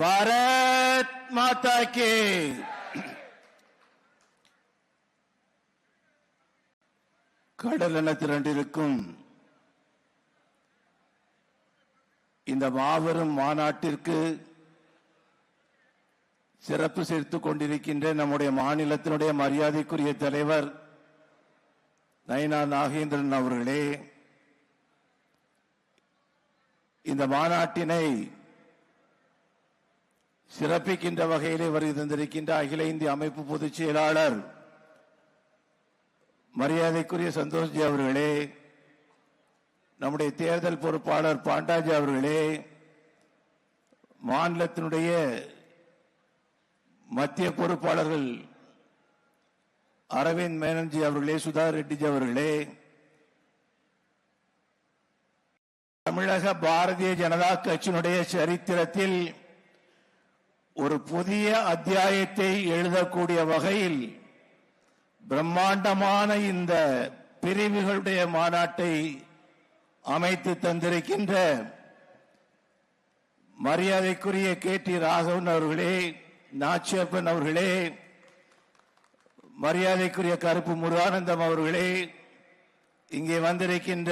பாரத் மாதா K. கடல் என திரண்டிருக்கும் இந்த மாபெரும் மாநாட்டிற்கு சிறப்பு சேர்த்து கொண்டிருக்கின்ற நம்முடைய மாநிலத்தினுடைய மரியாதைக்குரிய தலைவர் நயனா நாகேந்திரன் அவர்களே இந்த மாநாட்டினை சிறப்பிக்கின்ற வகையிலே வருகை தந்திருக்கின்ற அகில இந்திய அமைப்பு பொதுச் செயலாளர் மரியாதைக்குரிய சந்தோஷ்ஜி அவர்களே நம்முடைய தேர்தல் பொறுப்பாளர் பாண்டாஜி அவர்களே மாநிலத்தினுடைய மத்திய பொறுப்பாளர்கள் அரவிந்த் மேனன்ஜி அவர்களே சுதா ரெட்டிஜி அவர்களே தமிழக பாரதிய ஜனதா கட்சியினுடைய சரித்திரத்தில் ஒரு புதிய அத்தியாயத்தை எழுதக்கூடிய வகையில் பிரம்மாண்டமான இந்த பிரிவுகளுடைய மாநாட்டை அமைத்து தந்திருக்கின்ற மரியாதைக்குரிய கே டி ராகவன் அவர்களே நாச்சியப்பன் அவர்களே மரியாதைக்குரிய கருப்பு முருகானந்தம் அவர்களே இங்கே வந்திருக்கின்ற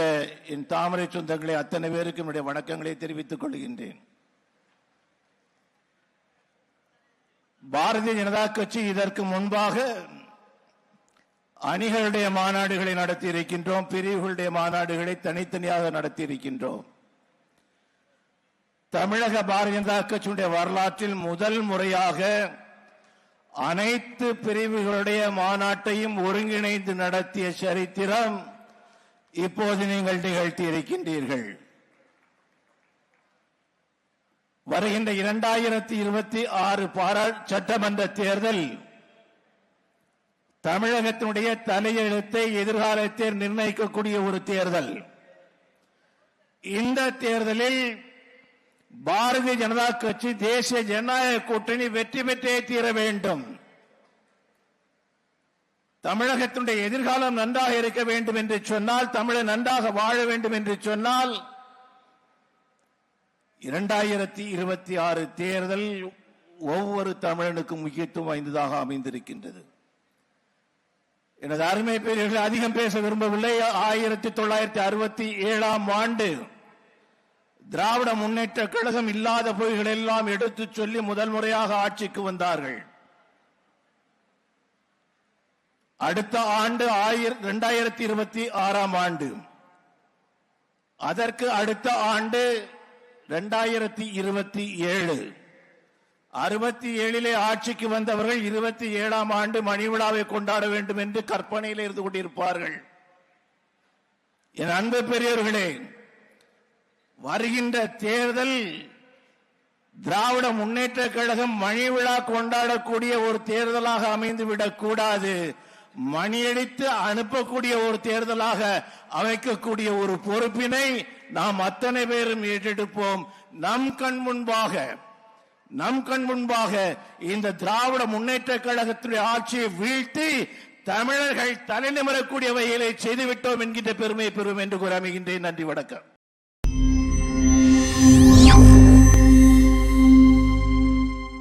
என் தாமரை சொந்தங்களை அத்தனை பேருக்கு என்னுடைய வணக்கங்களை தெரிவித்துக் கொள்கின்றேன். பாரதிய ஜனதா கட்சி இதற்கு முன்பாக அணிகளுடைய மாநாடுகளை நடத்தி இருக்கின்றோம் பிரிவுகளுடைய மாநாடுகளை தனித்தனியாக நடத்தி இருக்கின்றோம் தமிழக பாரதிய ஜனதா கட்சியுடைய வரலாற்றில் முதல் முறையாக அனைத்து பிரிவுகளுடைய மாநாட்டையும் ஒருங்கிணைந்து நடத்திய சரித்திரம் இப்போது நீங்கள் நிகழ்த்தி இருக்கின்றீர்கள் வருகின்ற இரண்டாயிரத்தி இருபத்தி ஆறு பாரா சட்டமன்ற தேர்தல் தமிழகத்தினுடைய தலையெழுத்தை எதிர்காலத்தை நிர்ணயிக்கக்கூடிய ஒரு தேர்தல். இந்த தேர்தலில் பாரதிய ஜனதா கட்சி தேசிய ஜனநாயக கூட்டணி வெற்றி பெற்றே தீர வேண்டும். தமிழகத்தினுடைய எதிர்காலம் நன்றாக இருக்க வேண்டும் என்று சொன்னால் தமிழை நன்றாக வாழ வேண்டும் என்று சொன்னால் இரண்டாயிரத்தி இருபத்தி ஆறு தேர்தல் ஒவ்வொரு தமிழனுக்கும் முக்கியத்துவம் வாய்ந்ததாக அமைந்திருக்கின்றது. எனது அருமை பெரியர்கள் அதிகம் பேச விரும்பவில்லை. ஆயிரத்தி தொள்ளாயிரத்தி அறுபத்தி ஏழாம் ஆண்டு திராவிட முன்னேற்ற கழகம் இல்லாத பொய்கள் எல்லாம் எடுத்துச் சொல்லி முதல் முறையாக ஆட்சிக்கு வந்தார்கள். அடுத்த ஆண்டு இரண்டாயிரத்தி இருபத்தி ஆறாம் ஆண்டு. அதற்கு அடுத்த ஆண்டு ரெண்டாயிரத்தி இருபத்தி ஏழு. அறுபத்தி ஏழிலே ஆட்சிக்கு வந்தவர்கள் இருபத்தி ஏழாம் ஆண்டு மணி விழாவை கொண்டாட வேண்டும் என்று கற்பனையில் இருந்து கொண்டிருப்பார்கள். என் அன்பு பெரியவர்களே வருகின்ற தேர்தல் திராவிட முன்னேற்ற கழகம் மணி விழா கொண்டாடக்கூடிய ஒரு தேர்தலாக அமைந்துவிடக் கூடாது. மணியடித்து அனுப்பக்கூடிய ஒரு தேர்தலாக அமைக்கக்கூடிய ஒரு பொறுப்பினை நாம் அத்தனை பேரும் ஏற்றெடுப்போம். நம் கண் முன்பாக நம் கண் முன்பாக இந்த திராவிட முன்னேற்ற கழகத்துடைய ஆட்சியை வீழ்த்தி தமிழர்கள் தலைநிமரக்கூடிய வகையிலே செய்துவிட்டோம் என்கின்ற பெருமையை பெறும் என்று கூற அமைகின்றேன். நன்றி வணக்கம்.